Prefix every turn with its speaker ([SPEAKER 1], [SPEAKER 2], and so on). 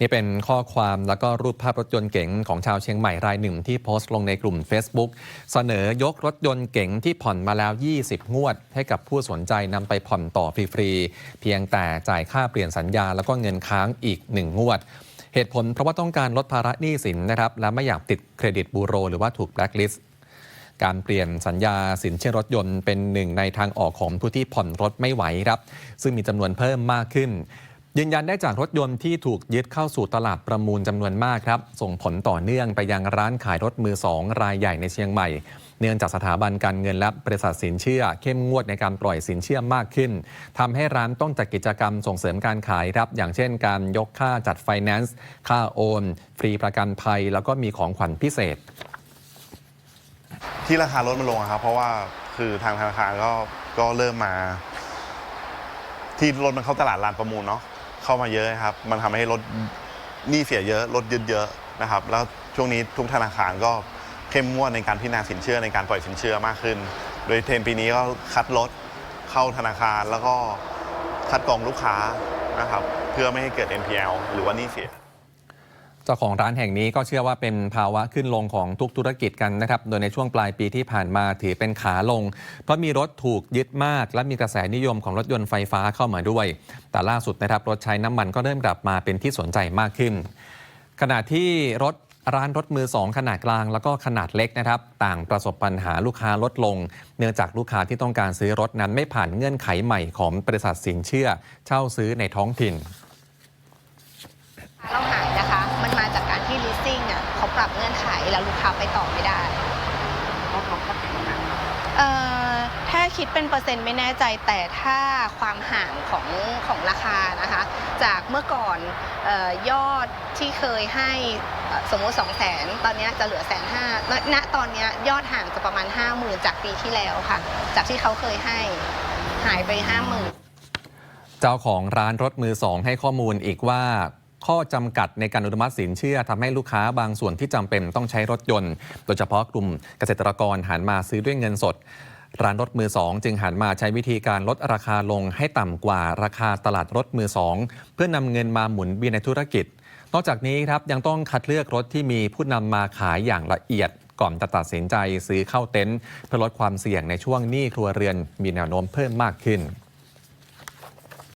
[SPEAKER 1] นี่เป็นข้อความแล้วก็รูปภาพรถยนต์เก๋งของชาวเชียงใหม่รายหนึ่งที่โพสต์ลงในกลุ่ม Facebook เสนอยกรถยนต์เก๋งที่ผ่อนมาแล้ว 20 งวด ให้กับผู้สนใจนำไปผ่อนต่อฟรีๆ เพียงแต่จ่ายค่าเปลี่ยนสัญญาแล้วก็เงินค้างอีก 1 งวด เหตุผลเพราะว่าต้องการลดภาระหนี้สินนะครับและไม่อยากติดเครดิตบูโร หรือว่าถูกแบล็คลิสต์การเปลี่ยนสัญญาสินเชื่อรถยนต์เป็นหนึ่งในทางออกของผู้ที่ผ่อนรถไม่ไหวครับ ซึ่งมีจำนวนเพิ่มมากขึ้น ยืนยันได้จากรถยนต์ที่ถูกยึดเข้าสู่ตลาดประมูลจำนวนมากครับ ส่งผลต่อเนื่องไปยังร้านขายรถมือสองรายใหญ่ในเชียงใหม่ เนื่องจากสถาบันการเงินและบริษัทสินเชื่อ เข้มงวดในการปล่อยสินเชื่อมากขึ้นทำให้ร้านต้องจัดกิจกรรมส่งเสริมการขายครับ อย่างเช่นการยกค่าจัดไฟแนนซ์ค่าโอนฟรีประกันภัย แล้วก็มีของขวัญพิเศษ
[SPEAKER 2] ที่ราคารถมันลงอะครับ เพราะว่าคือทางธนาคารก็ก็เริ่มมา ที่รถมันเข้าตลาดลานประมูลเนาะ เข้ามาเยอะครับ มันทำให้รถหนี้เสียเยอะรถยึดเยอะนะครับ แล้วช่วงนี้ทุกธนาคารก็เข้มงวดในการพิจารณาสินเชื่อในการปล่อยสินเชื่อมากขึ้น โดยเทรนปีนี้ก็คัดรถเข้าธนาคารแล้วก็คัดกรองลูกค้านะครับ เพื่อไม่ให้เกิด NPL หรือว่าหนี้เสีย
[SPEAKER 1] เจ้าของร้านแห่งนี้ก็เชื่อว่าเป็นภาวะขึ้นลงของทุกธุรกิจกันนะครับ โดยในช่วงปลายปีที่ผ่านมาถือเป็นขาลง เพราะมีรถถูกยึดมาก และมีกระแสนิยมของรถยนต์ไฟฟ้าเข้ามาด้วย แต่ล่าสุดนะครับรถใช้น้ำมันก็เริ่มกลับมาเป็นที่สนใจมากขึ้น ขณะที่รถร้านรถมือสองขนาดกลางแล้วก็ขนาดเล็กนะครับ ต่างประสบปัญหาลูกค้าลดลง เนื่องจากลูกค้าที่ต้องการซื้อรถนั้นไม่ผ่านเงื่อนไขใหม่ของบริษัทสินเชื่อ เช่าซื้อในท้องถิ่น
[SPEAKER 3] เราหา รับเงื่อนไขแล้วลูกค้าไปต่อไม่ได้เอ่อถ้าคิดเป็นเปอร์เซ็นต์ไม่แน่ใจแต่ถ้าความห่างของของราคานะคะ จากเมื่อก่อนเออยอดที่เคยให้เอ่อสมมติ2 0 0แสนตอนเนี้ยจะเหลือแสนห้าณตอนเนี้ยยอดห่างจะประมาณ 5 0,000 จากปีที่แล้วค่ะ จากที่เขาเคยให้หายไป 50,000
[SPEAKER 1] เจ้าของร้านรถมือสองให้ข้อมูลอีกว่า ข้อจำกัดในการอนุมัติสินเชื่อทำให้ลูกค้าบางส่วนที่จำเป็นต้องใช้รถยนต์ โดยเฉพาะกลุ่มเกษตรกรหันมาซื้อด้วยเงินสด ร้านรถมือสองจึงหันมาใช้วิธีการลดราคาลงให้ต่ำกว่าราคาตลาดรถมือสองเพื่อนำเงินมาหมุนเวียนในธุรกิจ นอกจากนี้ครับยังต้องคัดเลือกรถที่มีผู้นำมาขายอย่างละเอียดก่อนตัดสินใจซื้อเข้าเต็นท์เพื่อลดความเสี่ยงในช่วงหนี้ครัวเรือนมีแนวโน้มเพิ่มมากขึ้น